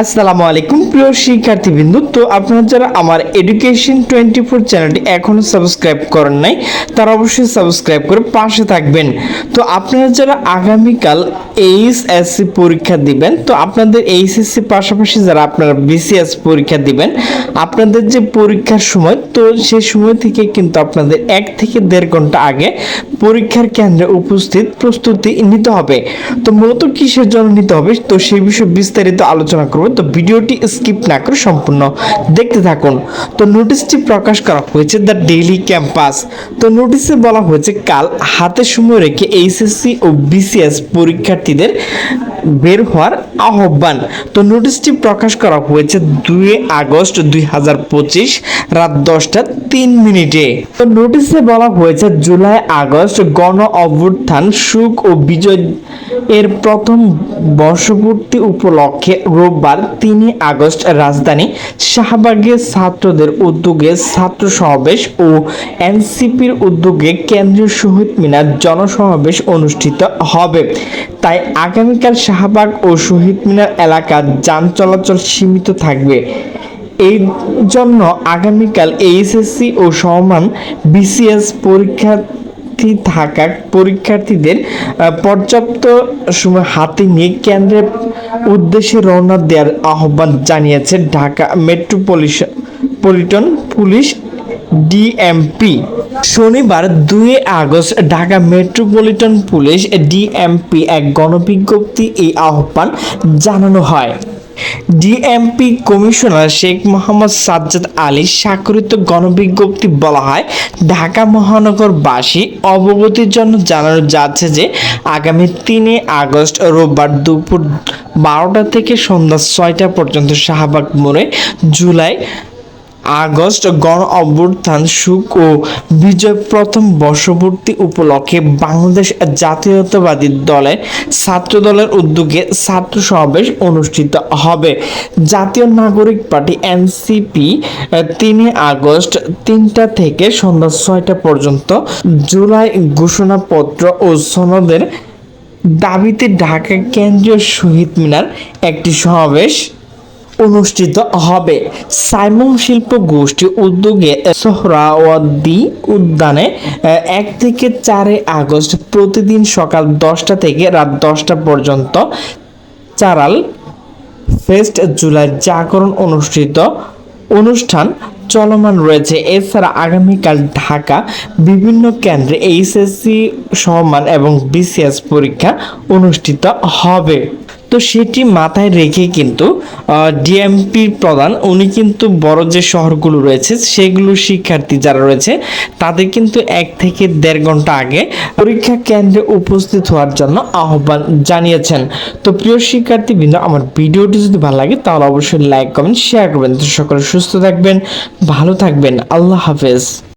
আসসালামু আলাইকুম প্রিয় শিক্ষার্থীবৃন্দ। তো আপনারা যারা আমার এডুকেশন টোয়েন্টি ফোর চ্যানেলটি এখনও সাবস্ক্রাইব করেন নাই, তারা অবশ্যই সাবস্ক্রাইব করে পাশে থাকবেন। তো আপনারা যারা আগামীকাল এইচএসসি পরীক্ষা দিবেন, তো আপনাদের এইচএসসি পাশাপাশি যারা আপনারা বিসিএস পরীক্ষা দিবেন, আপনাদের যে পরীক্ষার সময়, তো সে সময় থেকে কিন্তু আপনাদের এক থেকে দেড় ঘণ্টা আগে পরীক্ষার কেন্দ্রে উপস্থিত প্রস্তুতি নিতে হবে। তো মূলত কিসের জন্য নিতে হবে, তো সেই বিষয়ে বিস্তারিত আলোচনা করব। তো ভিডিওটি স্কিপ না করে সম্পূর্ণ দেখতে থাকুন। তো নোটিশটি প্রকাশ করা হয়েছে দ্য ডেইলি ক্যাম্পাস তো নোটিশে বলা হয়েছে, কাল হাতে সময় রেখে এইচএসসি ও বিসিএস পরীক্ষার্থীদের বের হওয়ার আহ্বান। তো নোটিশটি প্রকাশ করা হয়েছে দুই আগস্ট দুই হাজার পঁচিশ রাত দশটা তিন মিনিটে। তো নোটিশে বলা হয়েছে জুলাই আগস্ট গণ অভ্যুত্থান, সুখ ও বিজয় এর প্রথম বর্ষপূর্তি উপলক্ষে রোববার তিনই আগস্ট রাজধানী শাহবাগে ছাত্রদের উদ্যোগে ছাত্র সমাবেশ ও এনসিপির উদ্যোগে কেন্দ্রীয় শহীদ মিনার জনসমাবেশ অনুষ্ঠিত হবে। তাই আগামীকাল শাহবাগ ও শহীদ মিনার এলাকার যান চলাচল সীমিত থাকবে। এই জন্য আগামীকাল এইচএসসি ও সমান বিসিএস পরীক্ষার্থী থাকা পরীক্ষার্থীদের পর্যাপ্ত সময় হাতে নিয়ে কেন্দ্রের উদ্দেশ্যে রওনা দেওয়ার আহ্বান জানিয়েছে ঢাকা মেট্রোপলিটন পুলিশ ডিএমপি শনিবার দুই August Dhaka metropolitan police DMP এক গণবিজ্ঞপ্তি এই আহ্বান জানানো হয়। ডিএমপি কমিশনার শেখ মোহাম্মদ সাজ্জাদ আলী স্বাক্ষরিত গণবিজ্ঞপ্তি বলা হয়, ঢাকা মহানগরবাসী অবগতির জন্য জানানো যাচ্ছে যে, আগামী তিনে আগস্ট রোববার দুপুর বারোটা থেকে সন্ধ্যা ছয়টা পর্যন্ত শাহবাগ মোড়ে জুলাই আগস্ট গণ অভ্যুত্থান সুখ ও বিজয় প্রথম বর্ষপূর্তি উপলক্ষে বাংলাদেশ জাতীয়তাবাদী দলের ছাত্র দলের উদ্যোগে ছাত্র সমাবেশ অনুষ্ঠিত হবে। জাতীয় নাগরিক পার্টি এনসিপি তিনই আগস্ট তিনটা থেকে সন্ধ্যা ছয়টা পর্যন্ত জুলাই ঘোষণাপত্র ও সনদের দাবিতে ঢাকা কেন্দ্রীয় শহীদ মিনার একটি সমাবেশ অনুষ্ঠিত হবে। সাইমন শিল্প গোষ্ঠী উদ্যোগে সোহরাওয়ার্দী উদ্যানে এক থেকে চারে আগস্ট প্রতিদিন সকাল দশটা থেকে রাত দশটা পর্যন্ত চারাল ফেস্ট জুলাই জাগরণ অনুষ্ঠিত। অনুষ্ঠান চলমান রয়েছে। এছাড়া আগামীকাল ঢাকা বিভিন্ন কেন্দ্রে এইচএসসি সমান এবং বিসিএস পরীক্ষা অনুষ্ঠিত হবে। তো সেটি মাথায় রেখে কিন্তু ডিএমপির প্রধান, উনি কিন্তু বড় যে শহরগুলো রয়েছে সেগুলোর শিক্ষার্থী যারা রয়েছে, তাদের কিন্তু এক থেকে দেড় ঘণ্টা আগে পরীক্ষা কেন্দ্রে উপস্থিত হওয়ার জন্য আহ্বান জানিয়েছেন। তো প্রিয় শিক্ষার্থীবৃন্দ, আমার ভিডিওটি যদি ভালো লাগে, তাহলে অবশ্যই লাইক, কমেন্ট শেয়ার করবেন। তো সকলে সুস্থ থাকবেন, ভালো থাকবেন। আল্লাহ হাফেজ।